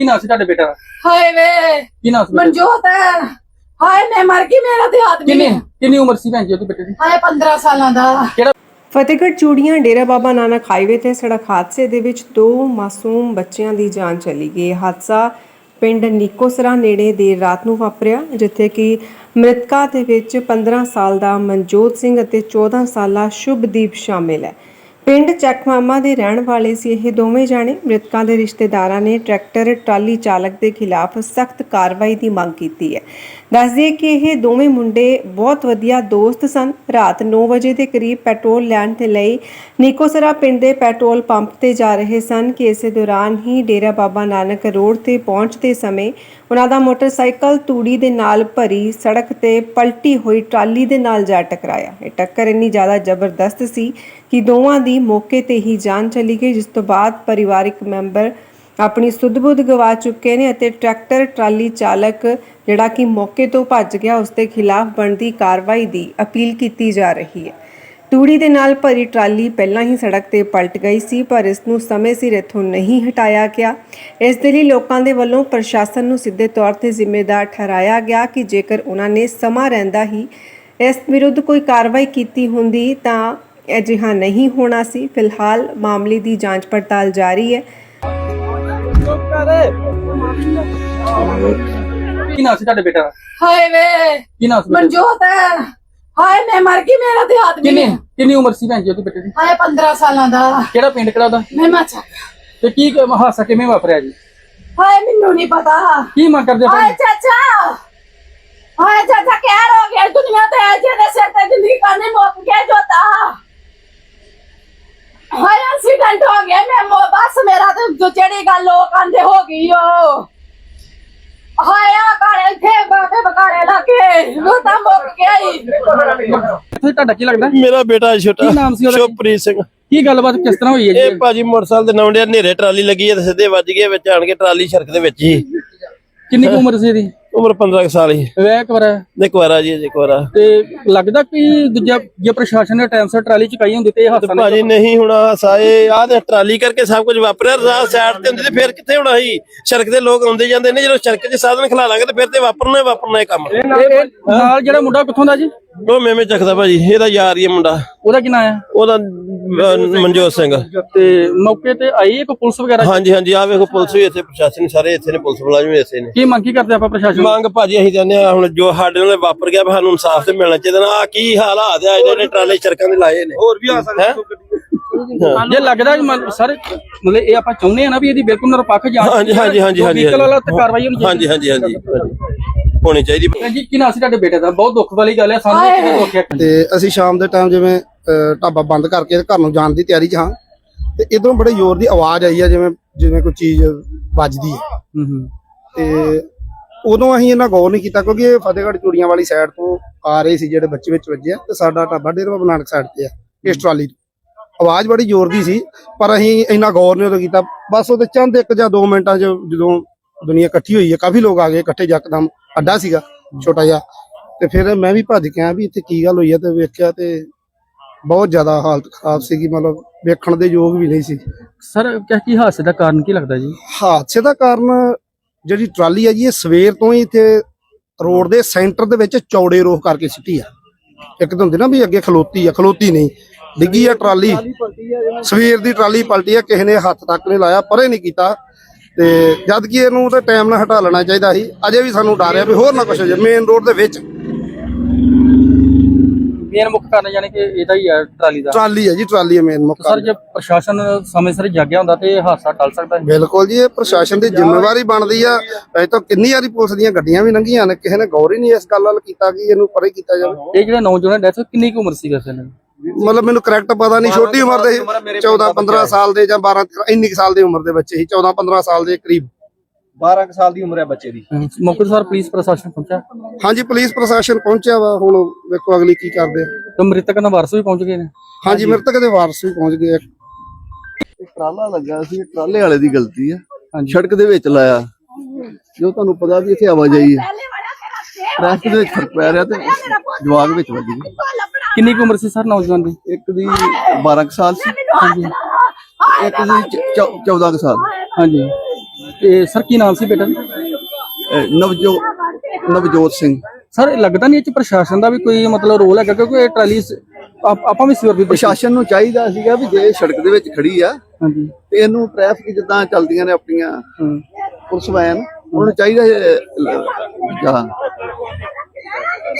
ਕੀ ਨਾਮ ਸੀ ਤੁਹਾਡੇ ਬੇਟਾ ਦਾ? ਹਾਏ ਵੇ। ਕੀ ਨਾਮ ਸੀ ਬੇਟੇ ਦਾ? ਮਨਜੋਤ ਹਾਏ ਮੈਂ ਮਰ ਗਈ ਮੇਰਾ ਤੇ ਹੱਥ ਵੀ ਕਿੰਨੀ ਨਹੀਂ ਕਿੰਨੀ ਉਮਰ ਸੀ ਭੈਣ ਜੀ ਉਹਦੇ ਬੇਟੇ ਦੀ? ਹਾਏ 15 ਸਾਲਾਂ ਦਾ। ਕਿਹੜਾ ਫਤਿਹਗੜ੍ਹ ਚੂੜੀਆਂ ਡੇਰਾ ਬਾਬਾ ਨਾਨਕ ਹਾਈਵੇ ਤੇ ਸੜਕ ਹਾਦਸੇ ਦੇ ਵਿੱਚ ਦੋ ਮਾਸੂਮ ਬੱਚਿਆਂ ਦੀ ਜਾਨ ਚਲੀ ਗਈ। ਇਹ ਹਾਦਸਾ ਪਿੰਡ ਨੀਕੋਸਰਾ ਨੇੜੇ ਦੇਰ ਰਾਤ ਨੂੰ ਵਾਪਰਿਆ ਜਿੱਥੇ ਕਿ ਮ੍ਰਿਤਕਾਂ ਦੇ ਵਿੱਚ 15 ਸਾਲ ਦਾ ਮਨਜੋਤ ਸਿੰਘ ਅਤੇ 14 ਸਾਲਾ ਸ਼ੁਭਦੀਪ ਸ਼ਾਮਿਲ ਹੈ। ਪਿੰਡ ਚੱਕਮਾਮਾ ਦੇ ਰਹਿਣ ਵਾਲੇ ਸੀ ਇਹ ਦੋਵੇਂ ਜਾਣੇ। ਮ੍ਰਿਤਕਾਂ ਦੇ ਰਿਸ਼ਤੇਦਾਰਾਂ ਨੇ ਟਰੈਕਟਰ, ਟਰਾਲੀ ਚਾਲਕ ਦੇ ਖਿਲਾਫ ਸਖਤ ਕਾਰਵਾਈ ਦੀ ਮੰਗ ਕੀਤੀ ਹੈ। ਦੱਸ ਦਈਏ ਕਿ ਇਹ ਦੋਵੇਂ ਮੁੰਡੇ ਬਹੁਤ ਵਧੀਆ ਦੋਸਤ ਸਨ। ਰਾਤ 9 ਵਜੇ ਦੇ ਕਰੀਬ ਪੈਟਰੋਲ ਲੈਣ ਦੇ ਲਈ ਨਿਕੋਸਰਾ ਪਿੰਡ ਦੇ ਪੈਟਰੋਲ ਪੰਪ ਤੇ ਜਾ ਰਹੇ ਸਨ ਕਿ ਇਸੇ ਦੌਰਾਨ ਹੀ ਡੇਰਾ ਬਾਬਾ ਨਾਨਕ ਰੋਡ ਤੇ ਪਹੁੰਚਦੇ ਸਮੇਂ ਉਹਨਾਂ ਦਾ ਮੋਟਰਸਾਈਕਲ ਤੂੜੀ ਦੇ ਨਾਲ ਭਰੀ ਸੜਕ ਤੇ ਪਲਟੀ ਹੋਈ ਟਰਾਲੀ ਦੇ ਨਾਲ ਜਾ ਟਕਰਾਇਆ। ਇਹ ਟੱਕਰ ਇੰਨੀ ਜ਼ਿਆਦਾ ਜ਼ਬਰਦਸਤ ਸੀ ਕਿ ਦੋਵਾਂ ਦੀ ਮੌਕੇ ਤੇ ਹੀ ਜਾਨ ਚਲੀ ਗਈ, ਜਿਸ ਤੋਂ ਬਾਅਦ ਪਰਿਵਾਰਿਕ ਮੈਂਬਰ ਆਪਣੀ ਸੁੱਧ-ਬੁੱਧ ਗਵਾ ਚੁੱਕੇ ਨੇ ਅਤੇ ਟਰੈਕਟਰ ਟਰਾਲੀ ਚਾਲਕ ਜਿਹੜਾ ਕਿ ਮੌਕੇ ਤੋਂ ਭੱਜ ਗਿਆ, ਉਸ ਦੇ ਖਿਲਾਫ ਬਣਦੀ ਕਾਰਵਾਈ ਦੀ ਅਪੀਲ ਕੀਤੀ ਜਾ ਰਹੀ ਹੈ। ਤੂੜੀ ਦੇ ਨਾਲ ਭਰੀ ਟਰਾਲੀ ਪਹਿਲਾਂ ਹੀ ਸੜਕ ਤੇ ਪਲਟ ਗਈ ਸੀ, ਪਰ ਇਸ ਨੂੰ ਸਮੇਂ ਸਿਰ ਇੱਥੋਂ ਨਹੀਂ ਹਟਾਇਆ ਗਿਆ। ਇਸ ਦੇ ਲਈ ਲੋਕਾਂ ਦੇ ਵੱਲੋਂ ਪ੍ਰਸ਼ਾਸਨ ਨੂੰ ਸਿੱਧੇ ਤੌਰ ਤੇ ਜ਼ਿੰਮੇਦਾਰ ਠਹਿਰਾਇਆ ਗਿਆ ਕਿ ਜੇਕਰ ਉਹਨਾਂ ਨੇ ਸਮਾਂ ਰਹਿੰਦਾ ਹੀ ਇਸ ਵਿਰੁੱਧ ਕੋਈ ਕਾਰਵਾਈ ਕੀਤੀ ਹੁੰਦੀ ਤਾਂ ਅਜਿਹਾ ਨਹੀਂ ਹੋਣਾ ਸੀ। ਫਿਲਹਾਲ ਮਾਮਲੇ ਦੀ ਜਾਂਚ ਪੜਤਾਲ ਜਾਰੀ ਹੈ। ਕੀ ਨਾਮ ਸੀ ਤੁਹਾਡੇ ਬੇਟਾ? ਦਾ ਹਾਏ ਵੇ ਕੀ ਨਾਮ ਸੀ ਬੇਟੇ ਦਾ? ਮਨਜੋਤ ਹਾਏ ਮੈਂ ਮਰ ਗਈ ਮੇਰਾ ਤੇ ਵੀ ਕਿੰਨੀ ਕਿੰਨੀ ਉਮਰ ਸੀ ਭੈਣ ਜੀ ਉਹਦੇ ਬੇਟੇ ਦੀ? ਹਾਏ 15 ਸਾਲਾਂ ਦਾ। ਕਿਹੜਾ ਪਿੰਡ ਕਿਹੜਾ ਉਹਦਾ? ਮੈਂ ਮਚਾ ਤੇ ਕੀ ਕ- ਹਾਦਸਾ ਕਿਵੇਂ ਵਾਪਰਿਆ ਜੀ? ਹਾਏ ਮੈਨੂੰ ਨਹੀਂ ਪਤਾ। ਕੀ ਮੰਗ ਕਰਦੇ ਹੋ ਹਾਏ ਭੈਣ ਜੀ? ਚਾਚਾ! ਹਾਏ ਚਾਚਾ ਕਹਿਰ ਹੋ? ਗਿਆ ਦੁਨੀਆ ਤੇ ਜਿਹਦੇ ਸਿਰ ਤੇ ਜ਼ਿੰਦਗੀ ਕਰਨੀ ਮੁੱਕ ਗਿਆ ਜੋਤਾ। ਹਾਏ ਐਕਸੀਡੈਂਟ ਹੋ ਗਿਆ ਮੈਂ ਮੋ- ਬਸ ਮੇਰਾ ਤੇ ਜੋ ਜਿਹੜੀ ਗੱਲ ਲੋਕ ਆਂਦੇ ਹੋ ਗਈ ਓ। ਹਾਏ ਆ ਕਾਲੇ ਇੱਥੇ ਬਾਟੇ ਬਕਾਲੇ ਲੱਗੇ ਉਹ ਤਾਂ ਮੁੱਕ ਗਿਆ ਹੀ ਇੱਥੇ ਤੁਹਾਡਾ ਕੀ ਲੱਗਦਾ? ਮੇਰਾ ਬੇਟਾ ਛੋਟਾ। ਕੀ ਨਾਮ ਸੀ ਉਹਦਾ? ਸ਼ੁਭਪ੍ਰੀਤ ਸਿੰਘ। ਕੀ ਗੱਲਬਾਤ ਕਿਸ ਤਰ੍ਹਾਂ ਹੋਈ ਹੈ ਇਹ ਜੀ ਭਾਜੀ ਮੋਟਰਸਾਈਕਲ ਦੇ ਨੌਂਡੇ ਹਨੇਰੇ ਟਰਾਲੀ ਲੱਗੀ ਹੈ ਤੇ ਸਿੱਧੇ ਵੱਜ ਗਏ ਵਿੱਚ ਆਣ ਕੇ ਟਰਾਲੀ ਸੜਕ ਦੇ ਵਿੱਚ ਹੀ। ਕਿੰਨੀ ਕੁ ਉਮਰ ਸੀ ਇਹਦੀ? ਉਮਰ 15 ਕੁ ਸਾਲ ਹੀ। ਵੈ ਇੱਕ ਵਾਰ ਇੱਕ ਵਾਰਾ ਜੀ ਇੱਕ ਵਾਰਾ ਤੇ ਲੱਗਦਾ ਕਿ ਦੂਜਾ ਜੇ ਪ੍ਰਸ਼ਾਸਨ ਨੇ ਟਾਈਮ ਸਿਰ ਟਰਾਲੀ ਚੁਕਾਈ ਹੁੰਦੀ ਤੇ ਇਹ ਹਾਦਸਾ ਨਾ ਭਾਜੀ ਨਹੀਂ ਹੁਣ ਸਾਏ ਆਹ ਤੇ ਟਰਾਲੀ ਕਰਕੇ ਸਭ ਕੁਝ ਵਾਪਰਿਆ ਰਾਹ ਸਾਈਡ ਤੇ ਹੁੰਦੀ ਤੇ ਫਿਰ ਕਿੱਥੇ ਹੋਣਾ ਸੀ? ਸੜਕ ਦੇ ਲੋਕ ਆਉਂਦੇ ਜਾਂਦੇ ਨੇ ਜਦੋਂ ਸੜਕ 'ਚ ਸਾਧਨ ਖਲਾ ਲਾਂਗੇ ਤੇ ਫਿਰ ਤੇ ਵਾਪਰਨਾ ਹੀ ਵਾਪਰਨਾ ਇਹ ਕੰਮ। ਇਹ ਨਾਲ ਜਿਹੜਾ ਮੁੰਡਾ ਕਿੱਥੋਂ ਦਾ ਜੀ? ਉਹ ਮੇਵੇਂ ਚੱਕਦਾ ਭਾਜੀ ਇਹਦਾ ਯਾਰ ਹੀ ਹੈ ਮੁੰਡਾ। ਉਹਦਾ ਕੀ ਨਾਂ ਹੈ ਉਹਦਾ ਅਹ, ਮਨਜੋਤ ਸਿੰਘ। ਤੇ ਮੌਕੇ ਤੇ ਆਈ ਇੱਕ ਪੁਲਿਸ ਵਗੈਰਾ? ਹਾਂਜੀ ਹਾਂਜੀ ਆ ਵੇਖੋ ਪੁਲਿਸ ਵੀ ਇੱਥੇ ਪ੍ਰਸ਼ਾਸਨ ਸਾਰੇ ਇੱਥੇ ਨੇ ਪੁਲਿਸ ਮੁਲਾਜ਼ਮ ਵੀ ਇੱਥੇ ਨੇ। ਕੀ ਮੰਗ ਕੀ ਕਰਦੇ ਆਪਾਂ ਪ੍ਰਸ਼ਾਸਨ? ਮੰਗ ਭਾਜੀ ਅਸੀਂ ਕਹਿੰਦੇ ਆ ਹੁਣ ਜੋ ਸਾਡੇ ਨਾਲ ਵਾਪਰ ਗਿਆ ਵੀ ਸਾਨੂੰ ਇਨਸਾਫ ਤੇ ਮਿਲਣਾ ਚਾਹੀਦਾ ਨਾ। ਆ ਕੀ ਹਾਲਾਤ ਆ ਜਿਹੜੇ ਟਰਾਲੇ ਸੜਕਾਂ ਦੇ ਲਾਏ ਨੇ। ਹੋਰ ਵੀ ਆ ਜੇ ਲੱਗਦਾ ਕਿ ਮਨ- ਸਰ ਮਤਲਬ ਇਹ ਆਪਾਂ ਚਾਹੁੰਦੇ ਆ ਨਾ ਵੀ ਇਹਦੀ ਬਿਲਕੁਲ ਨਿਰਪੱਖ ਜਾਂਚ ਹਾਂਜੀ ਹਾਂਜੀ ਹਾਂਜੀ ਹਾਂਜੀ vehicle ਵਾਲਾ ਤੇ ਕਾਰਵਾਈ ਹੋਣੀ ਚਾਹੀਦੀ। ਹਾਂਜੀ ਹਾਂਜੀ ਹਾਂਜੀ। ਹੋਣੀ ਚਾਹੀਦੀ। ਭੈਣ ਜੀ ਕੀ ਨਾਂ ਸੀ ਤੁਹਾਡੇ ਬੇਟੇ ਦਾ ਬਹੁਤ ਦੁੱਖ ਵਾਲੀ ਗੱਲ ਹੈ ਸਾਨੂੰ। ਕਿਹਨੇ ਦੁੱਖ ਹੈ। ਤੇ ਅਸੀਂ ਸ਼ਾਮ ਦੇ ਟਾਈਮ ਜਿਵੇਂ ਢਾਬਾ ਬੰਦ ਕਰਕੇ ਘਰ ਨੂੰ ਜਾਣ ਦੀ ਤਿਆਰੀ 'ਚ ਹਾਂ। ਤੇ ਇਧਰੋਂ ਬੜੇ ਜ਼ੋਰ ਦੀ ਆਵਾਜ਼ ਆਈ ਆ ਜਿਵੇਂ ਜਿਵੇਂ ਕੋਈ ਚੀਜ਼ ਵੱਜਦੀ ਹੈ। ਹੂੰ ਹੂੰ। ਤੇ ਉਦੋਂ ਅਸੀਂ ਇਹਨਾਂ ਗੌਰ ਨਹੀਂ ਕੀਤਾ ਕਿਉਂਕਿ ਇਹ ਫਤਿਹਗੜ੍ਹ ਚੂੜੀਆਂ ਵਾਲੀ ਸਾਈਡ ਤੋਂ ਆ ਰਹੇ ਸੀ ਜਿਹੜੇ ਬੱਚੇ ਵਿੱਚ ਵੱਜੇ ਤੇ ਸਾਡਾ ਢਾਬਾ ਡੇਰਾ ਬਾਬਾ ਨਾਨਕ ਸਾਈਡ ਤੇ ਆ ਇਸ ਟਰਾਲੀ ਤੋਂ। ਆਵਾਜ਼ ਬੜੀ ਜ਼ੋਰ ਦੀ ਸੀ ਪਰ ਅਸੀਂ ਇੰਨਾ ਗੌਰ ਨਹੀਂ ਉਦੋਂ ਕੀਤਾ। ਬਸ ਉਹਦੇ ਚੰਦ ਇੱਕ ਜਾਂ 2 ਮਿੰਟਾਂ 'ਚ ਜਦੋਂ ਦੁਨੀਆ ਇਕੱਠੀ ਹੋਈ ਹੈ ਕਾਫੀ ਲੋਕ ਆ ਗਏ ਇਕੱਠੇ ਯਕਦਮ ਅੱਡਾ ਸੀਗਾ ਛੋਟਾ ਜਿਹਾ। ਤੇ ਫਿਰ ਮੈਂ ਵੀ ਭੱਜ ਕੇ ਆਇਆ ਵੀ ਇੱਥੇ ਕੀ ਗੱਲ ਹੋਈ ਹੈ ਤੇ ਵੇਖਿਆ ਤੇ ਬਹੁਤ ਜ਼ਿਆਦਾ ਹਾਲਤ ਖਰਾਬ ਸੀਗੀ ਮਤਲਬ ਵੇਖਣ ਦੇ ਯੋਗ ਵੀ ਨਹੀਂ ਸੀ। ਸਰ ਕਿਆ ਕੀ ਹਾਦਸੇ ਦਾ ਕਾਰਨ ਕੀ ਲੱਗਦਾ ਜੀ? ਹਾਦਸੇ ਦਾ ਕਾਰਨ ਜਿਹੜੀ ਟਰਾਲੀ ਹੈ ਜੀ ਇਹ ਸਵੇਰ ਤੋਂ ਹੀ ਇੱਥੇ ਰੋਡ ਦੇ ਸੈਂਟਰ ਦੇ ਵਿੱਚ ਚੌੜੇ ਰੋਹ ਕਰਕੇ ਸਿੱਟੀ ਆ। ਇੱਕ ਤਾਂ ਹੁੰਦੀ ਨਾ ਵੀ ਅੱਗੇ ਖਲੋਤੀ ਆ ਖਲੋਤੀ ਨਹੀਂ ਡਿੱਗੀ ਆ ਟਰਾਲੀ। ਸਵੇਰ ਦੀ ਟਰਾਲੀ ਪਲਟੀ ਆ ਕਿਸੇ ਨੇ ਹੱਥ ਤੱਕ ਨਹੀਂ ਲਾਇਆ ਪਰੇ ਨਹੀਂ ਕੀਤਾ। ਤੇ ਜਦ ਕਿ ਇਹਨੂੰ ਤੇ ਟਾਈਮ ਨਾਲ ਹਟਾ ਲੈਣਾ ਚਾਹੀਦਾ ਸੀ। ਅਜੇ ਵੀ ਸਾਨੂੰ ਡਰ ਆ ਵੀ ਹੋਰ ਨਾ ਕੁਛ ਹੋ ਜਾਏ ਮੇਨ ਰੋਡ ਦੇ ਵਿੱਚ। ਮੇਨ ਮੁੱਖ ਕਾਰਨ ਯਾਨੀ ਕਿ ਇਹਦਾ ਹੀ ਹੈ ਟਰਾਲੀ ਦਾ। ਟਰਾਲੀ ਹੈ ਜੀ ਟਰਾਲੀ ਹੈ ਮੇਨ ਮੁੱਖ ਸਰ ਜੇ ਪ੍ਰਸ਼ਾਸਨ ਸਮੇਂ ਸਿਰ ਜਾਗਿਆ ਹੁੰਦਾ ਤੇ ਇਹ ਹਾਦਸਾ ਟਲ ਸਕਦਾ ਹੈ ਬਿਲਕੁਲ ਜੀ ਇਹ ਪ੍ਰਸ਼ਾਸਨ ਦੀ ਜ਼ਿੰਮੇਵਾਰੀ ਬਣਦੀ ਆ। ਅਜੇ ਤਾਂ ਕਿੰਨੀ ਵਾਰੀ ਪੁਲਿਸ ਦੀਆਂ ਗੱਡੀਆਂ ਵੀ ਲੰਘੀਆਂ ਨੇ ਕਿਸੇ ਨੇ ਗੌਰ ਹੀ ਨਹੀਂ ਇਸ ਗੱਲ ਵੱਲ ਕੀਤਾ ਕਿ ਇਹਨੂੰ ਪਰੇ ਕੀਤਾ ਜਾਵੇ। ਇਹ ਜਿਹੜੇ ਨੌਜਵਾਨ ਡੈਥ ਕਿੰਨੀ ਕੁ ਉਮਰ ਸੀ ਇਹਨਾਂ? ਦੀ ਮਤਲਬ ਮੈਨੂੰ ਕਰੈਕਟ ਪਤਾ ਨਹੀਂ ਛੋਟੀ ਉਮਰ ਦੇ 14 15 ਸਾਲ ਦੇ ਜਾਂ 12 ਇੰਨੀ ਕੁ ਸਾਲ ਦੀ ਉਮਰ ਦੇ ਬੱਚੇ ਸੀ 14 15 ਸਾਲ ਦੇ ਕਰੀਬ। 12 ਕੁ ਸਾਲ ਦੀ ਉਮਰ ਹੈ ਬੱਚੇ ਦੀ। ਮੌਕੇ ਸਰ ਪੁਲਿਸ ਪ੍ਰਸ਼ਾਸਨ ਪਹੁੰਚਿਆ? ਹਾਂਜੀ ਪੁਲਿਸ ਪ੍ਰਸ਼ਾਸਨ ਪਹੁੰਚਿਆ ਵਾ ਹੁਣ ਵੇਖੋ ਅਗਲੀ ਕੀ ਕਰਦੇ ਤੇ ਮ੍ਰਿਤਕ ਦਾ ਵਾਰਸ ਵੀ ਪਹੁੰਚ ਗਏ ਨੇ? ਹਾਂਜੀ ਮ੍ਰਿਤਕ ਦੇ ਵਾਰਸ ਵੀ ਪਹੁੰਚ ਗਏ ਟਰਾਲਾ ਲੱਗਾ ਸੀ ਟਰਾਲੇ ਵਾਲੇ ਦੀ ਗਲਤੀ ਹੈ ਹਾਂਜੀ। ਸੜਕ ਦੇ ਵਿੱਚ ਲਾਇਆ। ਜੋ ਤੁਹਾਨੂੰ ਪਤਾ ਵੀ ਇੱਥੇ ਆਵਾਜਾਈ ਹੈ ਟ੍ਰੈਫਿਕ ਦੇ ਵਿੱਚ ਫ਼ਰਕ ਪੈ ਰਿਹਾ ਤੇ ਜਵਾਗ ਵਿੱਚ ਵੱਜ ਗਈ ਕਿੰਨੀ ਕੁ ਉਮਰ ਸੀ ਸਰ ਨੌਜਵਾਨ ਦੀ? ਇੱਕ ਦੀ 12 ਕੁ ਸਾਲ ਸੀ। ਇੱਕ ਦੀ ਚ- ਚੌ- 14 ਕੁ ਸਾਲ। ਹਾਂਜੀ। ਤੇ ਸਰ ਕੀ ਨਾਮ ਸੀ ਬੇਟਾ ਅਹ ਨਵਜੋਤ ਨਵਜੋਤ ਸਿੰਘ। ਸਰ ਇਹ ਲੱਗਦਾ ਨਹੀਂ ਇਹ ਚ ਪ੍ਰਸ਼ਾਸਨ ਦਾ ਵੀ ਕੋਈ ਮਤਲਬ ਰੋਲ ਹੈਗਾ ਕਿਉਂਕਿ ਇਹ ਟਰਾਲੀ ਸ- ਆਪ- ਆਪਾਂ ਵੀ ਸਿਰ ਵੀ। ਪ੍ਰਸ਼ਾਸਨ ਨੂੰ ਚਾਹੀਦਾ ਸੀਗਾ ਵੀ ਜੇ ਸੜਕ ਦੇ ਵਿੱਚ ਖੜੀ ਆ ਹਾਂਜੀ। ਤੇ ਇਹਨੂੰ ਟ੍ਰੈਫਿਕ ਜਿੱਦਾਂ ਚੱਲਦੀਆਂ ਨੇ ਆਪਣੀਆਂ ਹੂੰ। ਪੁਲਿਸ ਵੈਨ ਉਹਨਾਂ ਨੂੰ ਚਾਹੀਦਾ ਜਾਂ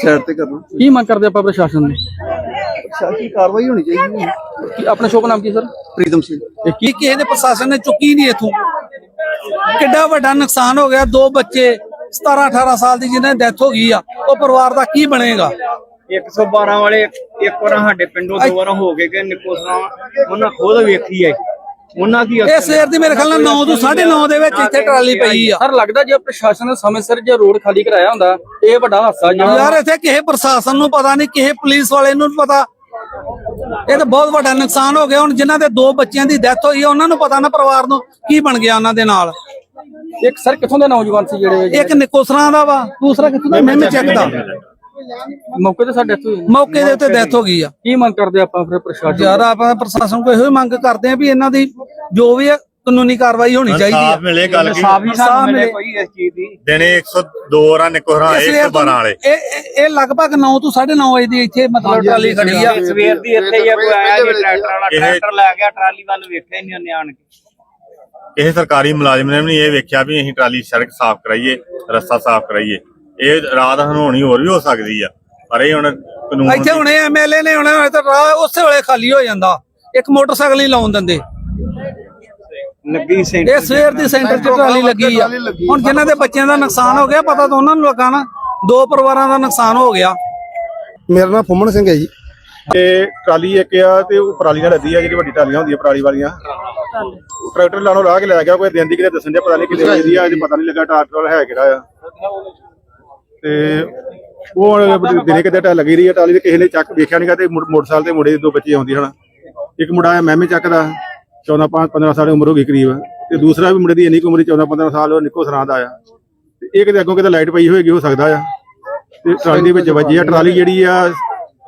ਸਾਈਡ ਤੇ ਕਰਨਾ। ਕੀ ਮੰਗ ਕਰਦੇ ਆਪਾਂ ਪ੍ਰਸ਼ਾਸਨ ਨੂੰ? ਪ੍ਰਸ਼ਾਸਨੀ ਕਾਰਵਾਈ ਹੋਣੀ ਚਾਹੀਦੀ ਹੈ? ਕੀ ਆਪਣਾ ਸ਼ੁਭ ਨਾਮ ਕੀ ਸਰ? ਪ੍ਰੀਤਮ ਸਿੰਘ। ਇਹ ਕੀ ਕੀ ਕਿਸੇ ਨੇ ਪ੍ਰਸ਼ਾਸਨ ਨੇ ਚੁੱਕੀ ਨਹੀਂ ਇਥੋਂ? ਕਿੱਡਾ ਵੱਡਾ ਨੁਕਸਾਨ ਹੋ ਗਿਆ ਦੋ ਬੱਚੇ 17 18 ਸਾਲ ਦੀ ਜਿਨ੍ਹਾਂ ਦੀ ਡੈਥ ਹੋ ਗਈ ਆ ਉਹ ਪਰਿਵਾਰ ਦਾ ਕੀ ਬਣੇਗਾ? 112 ਵਾਲੇ ਇੱਕ ਵਾਰ ਸਾਡੇ ਪਿੰਡੋਂ ਦੋ ਵਾਰ ਹੋ ਗਏ ਕਿ ਨਿਕੋਸਰਾ ਉਹਨਾਂ ਖੁਦ ਵੇਖੀ ਹੈ। ਉਹਨਾਂ ਕੀ ਇਹ ਸਵੇਰ ਦੀ ਮੇਰੇ ਖਿਆਲ ਨਾਲ 9 ਤੋਂ 9:30 ਦੇ ਵਿੱਚ ਇੱਥੇ ਟਰਾਲੀ ਪਈ ਆ। ਸਰ ਲੱਗਦਾ ਜੇ ਪ੍ਰਸ਼ਾਸਨ ਨੇ ਸਮੇਂ ਸਿਰ ਜੇ ਰੋਡ ਖਾਲੀ ਕਰਾਇਆ ਹੁੰਦਾ ਇਹ ਵੱਡਾ ਹਾਦਸਾ ਜਿਹੜਾ ਯਾਰ ਇੱਥੇ ਕਿਸੇ ਪ੍ਰਸ਼ਾਸਨ ਨੂੰ ਪਤਾ ਨਹੀਂ ਕਿਸੇ ਪੁਲਿਸ ਵਾਲੇ ਨੂੰ ਪਤਾ। ਇਹ ਤਾਂ ਬਹੁਤ ਵੱਡਾ ਨੁਕਸਾਨ ਹੋ ਗਿਆ। ਹੁਣ ਜਿਨ੍ਹਾਂ ਦੇ ਦੋ ਬੱਚਿਆਂ ਦੀ ਡੈਥ ਹੋਈ ਆ ਉਹਨਾਂ ਨੂੰ ਪਤਾ ਨਾ ਪਰਿਵਾਰ ਨੂੰ ਕੀ ਬਣ ਗਿਆ ਉਹਨਾਂ ਦੇ ਨਾਲ। ਇੱਕ ਸਰ ਕਿੱਥੋਂ ਦੇ ਨੌਜਵਾਨ ਸੀ ਜਿਹੜੇ ਇੱਕ ਨਿਕੋਸਰਾਂ ਦਾ ਵਾ ਦੂਸਰਾ ਕਿੱਥੋਂ ਦਾ? ਮੈਂ ਚੈੱਕ ਦਾ ਮੌਕੇ ਤੇ ਸਾਡੇ ਹੋਈ। ਮੌਕੇ ਦੇ ਉੱਤੇ ਡੈਥ ਹੋ ਗਈ ਆ। ਕੀ ਮੰਗ ਕਰਦੇ ਆਪਾਂ ਫਿਰ ਪ੍ਰਸ਼ਾਸਨ ਯਾਰ ਆਪਾਂ ਪ੍ਰਸ਼ਾਸਨ ਕੋਲ ਇਹੋ ਹੀ ਮੰਗ ਕਰਦੇ ਆ ਵੀ ਇਹਨਾਂ ਦੀ ਜੋ ਵੀ ਹੈ ਕਾਨੂੰਨੀ ਕਾਰਵਾਈ ਹੋਣੀ ਚਾਹੀਦੀ ਸਾਫ਼ ਹੈ। ਮਿਲੇ ਗੱਲ ਕੀ? ਸਾਫ਼ ਹੀ ਸਾਫ਼ ਸਾਨੂੰ ਮਿਲੇ ਮਿਲੇ। ਕੋਈ ਇਸ ਚੀਜ਼ ਦੀ। ਦਿਨੇ 102 ਰਾਂ ਨਿਕੋਹਰਾਂ ਇਸ ਵੇਲੇ 112 ਵਾਲੇ। ਇਹ ਇਹ- ਇਹ ਲਗਭਗ 9 ਤੋਂ 9:30 ਵਜੇ ਦੀ ਇੱਥੇ ਮਤਲਬ ਟਰਾਲੀ ਖੜੀ ਆ। ਸਵੇਰ ਦੀ ਇੱਥੇ ਹੀ ਆ, ਕੋਈ ਆਇਆ ਨਹੀਂ ਟਰੈਕਟਰ ਵਾਲਾ ਇਹ- ਟਰੈਕਟਰ ਲੈ ਗਿਆ ਟਰਾਲੀ ਵੱਲ ਵੇਖਿਆ ਹੀ ਨਹੀਂ ਉਹਨੇ ਆਣ ਕੇ। ਕਿਸੇ ਸਰਕਾਰੀ ਮੁਲਾਜ਼ਮ ਨੇ ਵੀ ਨਹੀਂ ਇਹ ਵੇਖਿਆ ਵੀ ਅਸੀਂ ਟਰਾਲੀ ਸੜਕ ਸਾਫ਼ ਕਰਾਈਏ ਰਸਤਾ ਸਾਫ਼ ਕਰਾਈਏ। ਇਹ ਰਾਤ ਹਨੋਣੀ ਹੋਰ ਵੀ ਹੋ ਸਕਦੀ ਆ। ਪਰ ਇਹ ਹੁਣ ਕਾਨੂੰਨ ਇੱਥੇ ਹੁਣੇ ਐਮਐਲਏ ਨੇ ਹੁਣੇ ਤਾਂ ਰਾਹ ਉਸੇ ਵੇਲੇ ਖਾਲੀ ਹੋ ਜਾਂਦਾ। ਇੱਕ ਮੋਟਰਸਾਈਕਲ ਹੀ ਲਾਉਣ ਦਿੰਦੇ। ਲੱਗੀ ਸੈਂਟਰ ਇਹ ਸਵੇਰ ਦੀ ਸੈਂਟਰ 'ਚ ਟਰਾਲੀ ਲੱਗੀ ਆ। ਹੁਣ ਜਿਨ੍ਹਾਂ ਦੇ ਬੱਚਿਆਂ ਦਾ ਨੁਕਸਾਨ ਹੋ ਗਿਆ ਪਤਾ ਤਾਂ ਉਹਨਾਂ ਨੂੰ ਲੱਗਾ ਨਾ। ਦੋ ਪਰਿਵਾਰਾਂ ਦਾ ਨੁਕਸਾਨ ਹੋ ਗਿਆ। ਮੇਰਾ ਨਾਮ ਫੁੰਮਣ ਸਿੰਘ ਹੈ ਜੀ। ਤੇ ਟਰਾਲੀ ਇੱਕ ਆ ਤੇ ਉਹ ਪਰਾਲੀ ਨਾਲ ਲੱਦੀ ਆ ਜਿਹੜੀ ਵੱਡੀ ਟਰਾਲੀਆਂ ਹੁੰਦੀਆਂ ਪਰਾਲੀ ਵਾਲੀਆਂ। ਟਰੈਕਟਰ ਲਾਣੋ ਲਾ ਕੇ ਲੈ ਗਿਆ ਕੋਈ ਦਿਨ ਦੀ ਕਿਤੇ ਦੱਸਣ ਦੇ ਪਤਾ ਨਹੀਂ ਕਿੰਨੇ ਵਜੇ ਦੀ ਆ ਅਜੇ ਪਤਾ ਨਹੀਂ ਲੱਗਾ ਟਰੈਕਟਰ ਵਾਲਾ ਹੈ ਕਿਹੜਾ ਆ। ਤੇ ਉਹ ਦਿਨੇ ਕਿਤੇ ਟਾ ਲੱਗੀ ਰਹੀ ਆ ਟਰਾਲੀ ਤੇ ਕਿਸੇ ਨੇ ਚੱਕ ਵੇਖਿਆ ਨਹੀਂਗਾ ਤੇ ਮੁੜ- ਮੋਟਰਸਾਈਕਲ ਤੇ ਮੁੰਡੇ ਦੇ ਦੋ ਬੱਚੇ ਆਉਂਦੇ ਹਨ। ਇੱਕ ਮੁੰਡਾ ਆ ਮਹਿਮੇ ਚੱਕ ਦਾ 14 15 ਸਾਲ ਦੀ ਉਮਰ ਹੋ ਗਈ ਕਰੀਬ। ਤੇ ਦੂਸਰਾ ਵੀ ਮੁੰਡੇ ਦੀ ਇੰਨੀ ਕੁ ਉਮਰ 14 15 ਸਾਲ ਉਹ ਨਿੱਕੋ ਸਰਾਂ ਦਾ ਆ ਤੇ ਇਹ ਕਿਤੇ ਅੱਗੋਂ ਕਿਤੇ ਲਾਈਟ ਪਈ ਹੋਏਗੀ ਹੋ ਸਕਦਾ ਆ। ਤੇ ਟਰਾਲੀ ਦੇ ਵਿੱਚ ਵੱਜੀ ਆ ਟਰਾਲੀ ਜਿਹੜੀ ਆ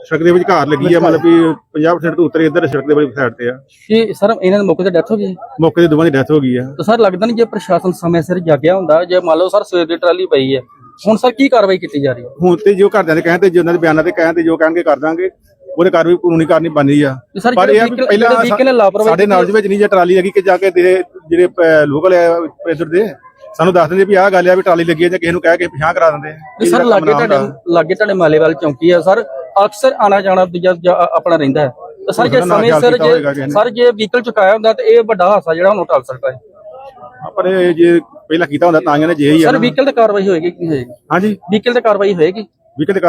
ਸੜਕ ਦੇ ਵਿੱਚ ਘਾਰ ਲੱਗੀ ਆ ਮਤਲਬ ਵੀ 50% ਤੋਂ ਉੱਤਰ ਇੱਧਰ ਸੜਕ ਦੇ ਵਾਲੀ ਸਾਈਡ ਤੇ ਆ। ਕਿ ਸਰ ਇਹਨਾਂ ਦੇ ਮੌਕੇ ਤੇ ਡੈਥ ਹੋ ਗਈ? ਮੌਕੇ ਤੇ ਦੋਵਾਂ ਦੀ ਡੈਥ ਹੋ ਗਈ ਆ। ਤਾਂ ਸਰ ਲੱਗਦਾ ਨਹੀਂ ਜੇ ਪ੍ਰਸ਼ਾਸਨ ਸਮੇਂ ਸਿਰ ਜਾਗਿਆ ਹੁੰਦਾ ਜੇ ਮੰਨ ਲਓ ਸਰ ਸਵੇਰ ਦੀ ਟਰਾਲੀ ਪਈ ਹੈ ਹੁਣ ਸਰ ਕੀ ਕਾਰਵਾਈ ਕੀਤੀ ਜਾ ਰਹੀ ਹੈ? ਹੁਣ ਤੇ ਜੋ ਘਰਦਿਆਂ ਦੇ ਕਹਿਣ ਤੇ ਜੋ ਉਹਨਾਂ ਦੇ ਬਿਆਨਾਂ ਤੇ ਕਹਿਣ ਤੇ ਜੋ ਕਹਿਣਗੇ ਕਰ ਦਾਂਗੇ। ਉਹਦੇ ਕਾਰਵਾਈ ਕਾਨੂੰਨੀ ਕਾਰਨੀ ਬਣਨੀ ਆ। ਤੇ ਸਰ ਪਰ ਇਹ ਆ ਵੀ ਪਹਿਲਾਂ ਸਾਡੇ ਨਾਲ ਦੇ ਵਿੱਚ ਨਹੀਂ ਜੇ ਟਰਾਲੀ ਲੱਗੀ ਕਿ ਜਾ ਕੇ ਜਿਹੜੇ ਲੋਕਲ ਇੱਧਰ ਦੇ। ਸਾਨੂੰ ਦੱਸ ਦਿੰਦੇ ਵੀ ਆਹ ਗੱਲ ਆ ਵੀ ਟਰਾਲੀ ਲੱਗੀ ਆ ਜਾਂ ਕਿਸੇ ਨੂੰ ਕਹਿ ਕੇ ਪਿਛਾਂ ਕਰਾ ਦਿੰਦੇ। ਆ ਤੇ ਸਰ ਲਾਗੇ ਤੁਹਾਡੇ। ਲਾਗੇ ਤੁਹਾਡੇ ਮਾਲੇਵਾਲ ਚੌਂਕੀ ਆ। ਸਰ ਅਕਸਰ ਆਣਾ ਜਾਣਾ ਆਪਣਾ ਰਹਿੰਦਾ ਹੈ। ਤਾਂ ਸਰ ਜੇ ਸਮੇਂ ਸਿਰ ਜੇ। ਸਰ ਜੇ ਵਹੀਕਲ ਚੁਕਾਇਆ ਹੁੰਦਾ ਤੇ ਇਹ ਵੱਡਾ ਹਾਦਸਾ ਜਿਹੜਾ ਉਹਨੂੰ ਟਲ ਸਕਦਾ ਹੈ। ਪਰ ਇਹ ਜੇ ਪਹਿਲਾਂ ਕੀਤਾ ਹੁੰਦਾ ਤਾਂ ਇਹਨੇ ਜੇ ਹੀ ਸਰ। ਵਹੀਕਲ ਤੇ ਕਾਰਵਾਈ ਹੋਏਗੀ ਕਿ ਹੋਏਗੀ? ਹਾਂਜੀ। ਵਹੀਕਲ ਤੇ ਕਾਰਵਾਈ ਹੋਏਗੀ? ਵੀ ਕਿਤੇ